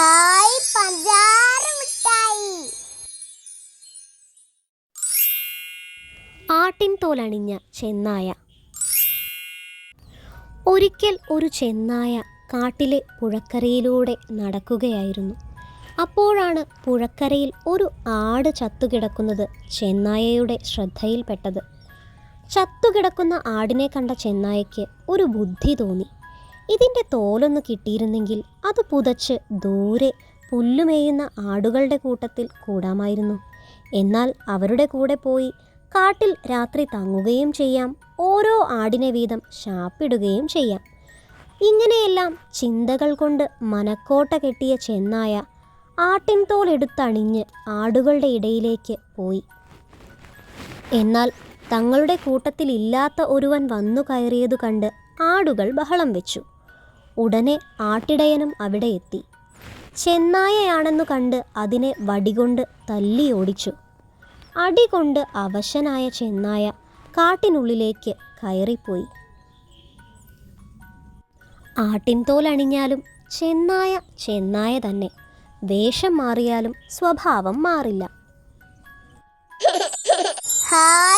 Hi മിഠായി. ആട്ടിൻ തോലണിഞ്ഞ ചെന്നായ. ഒരിക്കൽ ഒരു ചെന്നായ കാട്ടിലെ പുഴക്കരയിലൂടെ നടക്കുകയായിരുന്നു. അപ്പോഴാണ് പുഴക്കരയിൽ ഒരു ആട് ചത്തുകിടക്കുന്നത് ചെന്നായയുടെ ശ്രദ്ധയിൽപ്പെട്ടത്. ചത്തുകിടക്കുന്ന ആടിനെ കണ്ട ചെന്നായയ്ക്ക് ഒരു ബുദ്ധി തോന്നി. ഇതിന്റെ തോലൊന്ന് കിട്ടിയിരുന്നെങ്കിൽ അത് പുതച്ച് ദൂരെ പുല്ലുമേയുന്ന ആടുകളുടെ കൂട്ടത്തിൽ കൂടാമായിരുന്നു. എന്നാൽ അവരുടെ കൂടെ പോയി കാട്ടിൽ രാത്രി തങ്ങുകയും ചെയ്യാം ഓരോ ആടിനെ വീതം ശാപ്പിടുകയും ചെയ്യാം. ഇങ്ങനെയെല്ലാം ചിന്തകൾ കൊണ്ട് മനക്കോട്ട കെട്ടിയ ചെന്നായ ആട്ടിൻതോൽ എടുത്തണിഞ്ഞ് ആടുകളുടെ ഇടയിലേക്ക് പോയി. എന്നാൽ തങ്ങളുടെ കൂട്ടത്തിലില്ലാത്ത ഒരുവൻ വന്നു കയറിയതു കണ്ട് ആടുകൾ ബഹളം വെച്ചു. ഉടനെ ആട്ടിടയനും അവിടെ എത്തി. ചെന്നായയാണെന്നു കണ്ട് അതിനെ വടികൊണ്ട് തല്ലി ഓടിച്ചു. അടികൊണ്ട് അവശനായ ചെന്നായ കാട്ടിനുള്ളിലേക്ക് കയറിപ്പോയി. ആട്ടിൻ തോലണിഞ്ഞാലും ചെന്നായ ചെന്നായ തന്നെ. വേഷം മാറിയാലും സ്വഭാവം മാറില്ല. പഞ്ചാര